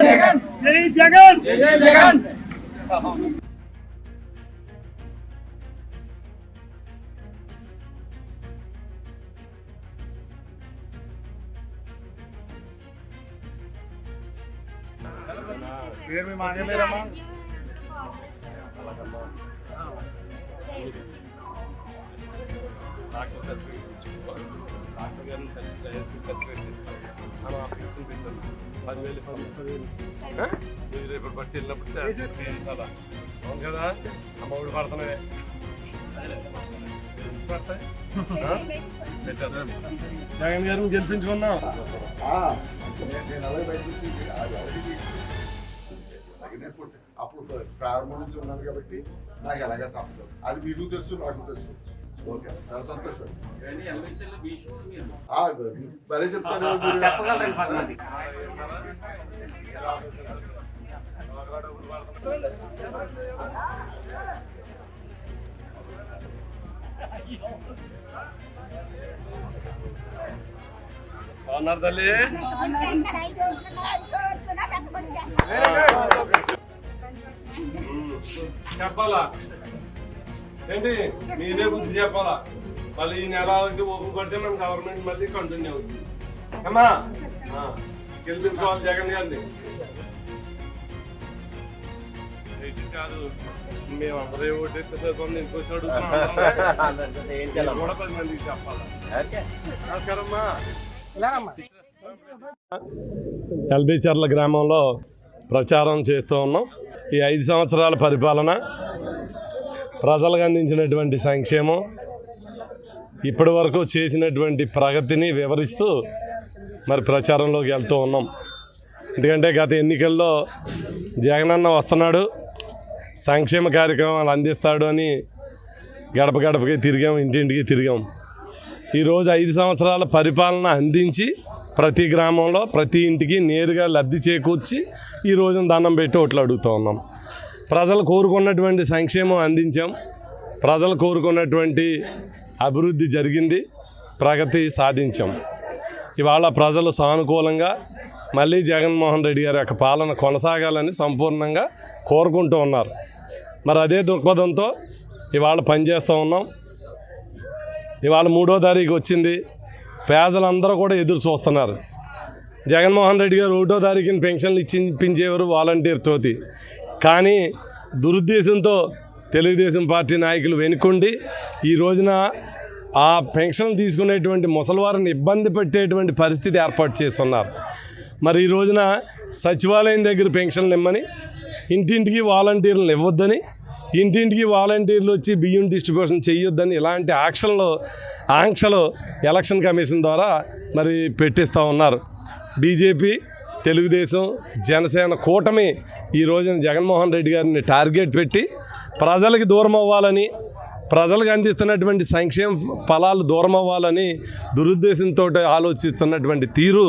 జగన్! జై జగన్! పేరు మీ డాక్టర్ సర్టిఫికేట్ ఇచ్చుకోవాలి డాక్టర్ గారిని హెల్త్ సర్టిఫికేట్ ఇస్తాం మనం అప్లికేషన్ పెట్టాం పదివేలు ఇస్తాం. ఆ? మీరు రేపు బట్టి వెళ్ళినప్పుడు కదా అవును కదా? పడుతున్నాయి పడతాయి ఆ? పెట్టేద్దాం. జగన్ గారిని గెలిపించుకుందాం. నేను అలాగే బయట నుంచి అది ఎవరికి తగినప్పుడు అప్పుడు ప్రారంభం నుంచి ఉన్నాను కాబట్టి నాకు ఎలాగే తప్పదు. అది మీకు తెలుసు నాకు తెలుసు. ఆ, భలే చెప్తాను మీరు. బాగున్నారు తల్లి ఉమ్. చెప్పాలా ఏంటి? మీరే బుద్ధి చెప్పాలా? మళ్ళీ ఈ నెల అయితే ఓపెన్ పడితే మన గవర్నమెంట్ మళ్ళీ కంటిన్యూ అవుతుంది. అమ్మా ఆ, గెలిపించుకోవాలి జగన్ గారిని. ఏంటి కాదు? మేము అందరూ ఓటు ఎత్తుకొని ఇంకోసి అడుగుతున్నాం. కూడా పది మందికి చెప్పాలా? నమస్కారమ్మా. ఎల్బిచర్ల గ్రామంలో ప్రచారం చేస్తూ ఉన్నాం. ఈ ఐదు సంవత్సరాల పరిపాలన ప్రజలకు అందించినటువంటి సంక్షేమం ఇప్పటి వరకు చేసినటువంటి ప్రగతిని వివరిస్తూ మరి ప్రచారంలోకి వెళ్తూ ఉన్నాం. ఎందుకంటే గత ఎన్నికల్లో జగనన్న వస్తున్నాడు సంక్షేమ కార్యక్రమాలు అందిస్తాడు అని గడప గడపకి తిరిగాం ఇంటింటికి తిరిగాం. ఈరోజు ఐదు సంవత్సరాల పరిపాలన అందించి ప్రతి గ్రామంలో ప్రతి ఇంటికి నేరుగా లబ్ధి చేకూర్చి ఈ రోజున దండం పెట్టి ఓట్లు అడుగుతూ ఉన్నాం. ప్రజలు కోరుకున్నటువంటి సంక్షేమం అందించాం. ప్రజలు కోరుకున్నటువంటి అభివృద్ధి జరిగింది. ప్రగతి సాధించాం. ఇవాళ ప్రజలు సానుకూలంగా మళ్ళీ జగన్మోహన్ రెడ్డి గారి యొక్క పాలన కొనసాగాలని సంపూర్ణంగా కోరుకుంటూ ఉన్నారు. మరి అదే దృక్పథంతో ఇవాళ పనిచేస్తూ ఉన్నాం. ఇవాళ మూడో తారీఖు వచ్చింది. పేదలందరూ కూడా ఎదురు చూస్తున్నారు. జగన్మోహన్ రెడ్డి గారు ఒకటో తారీఖున పెన్షన్లు ఇచ్చి ఇప్పించేవారు వాలంటీర్ తోటి. కానీ దురుద్దేశంతో తెలుగుదేశం పార్టీ నాయకులు వెనుకుండి ఈ రోజున ఆ పెన్షన్ తీసుకునేటువంటి ముసలివారిని ఇబ్బంది పెట్టేటువంటి పరిస్థితి ఏర్పాటు చేస్తున్నారు. మరి ఈ రోజున సచివాలయం దగ్గర పెన్షన్లు ఇమ్మని ఇంటింటికి వాలంటీర్లను ఇవ్వద్దని ఇంటింటికి వాలంటీర్లు వచ్చి బియ్యం డిస్ట్రిబ్యూషన్ చేయొద్దని ఇలాంటి ఆంక్షలు ఆంక్షలు ఎలక్షన్ కమిషన్ ద్వారా మరి పెట్టిస్తూ ఉన్నారు. బీజేపీ తెలుగుదేశం జనసేన కూటమి ఈ రోజున జగన్మోహన్ రెడ్డి గారిని టార్గెట్ పెట్టి ప్రజలకి దూరం అవ్వాలని ప్రజలకు అందిస్తున్నటువంటి సంక్షేమ ఫలాలు దూరం అవ్వాలని దురుద్దేశంతో ఆలోచిస్తున్నటువంటి తీరు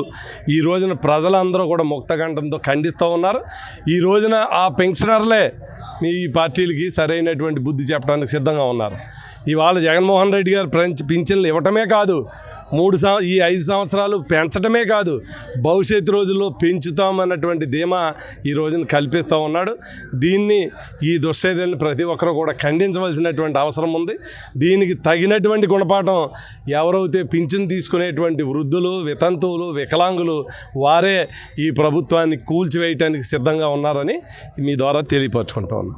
ఈ రోజున ప్రజలందరూ కూడా ముక్తకంఠంతో ఖండిస్తూ ఉన్నారు. ఈ రోజున ఆ పెన్షనర్లే ఈ పార్టీలకి సరైనటువంటి బుద్ధి చెప్పడానికి సిద్ధంగా ఉన్నారు. ఇవాళ జగన్మోహన్ రెడ్డి గారు పెంచ పింఛన్లు ఇవ్వటమే కాదు మూడు సంవ ఈ ఐదు సంవత్సరాలు పెంచటమే కాదు భవిష్యత్తు రోజుల్లో పెంచుతామన్నటువంటి ధీమా ఈ రోజున కల్పిస్తూ ఉన్నాడు. దీన్ని ఈ దుశ్చర్యలను ప్రతి ఒక్కరూ కూడా ఖండించవలసినటువంటి అవసరం ఉంది. దీనికి తగినటువంటి గుణపాఠం ఎవరైతే పింఛన్ తీసుకునేటువంటి వృద్ధులు వితంతువులు వికలాంగులు వారే ఈ ప్రభుత్వాన్ని కూల్చివేయటానికి సిద్ధంగా ఉన్నారని మీ ద్వారా తెలియపరచుకుంటా ఉన్నాను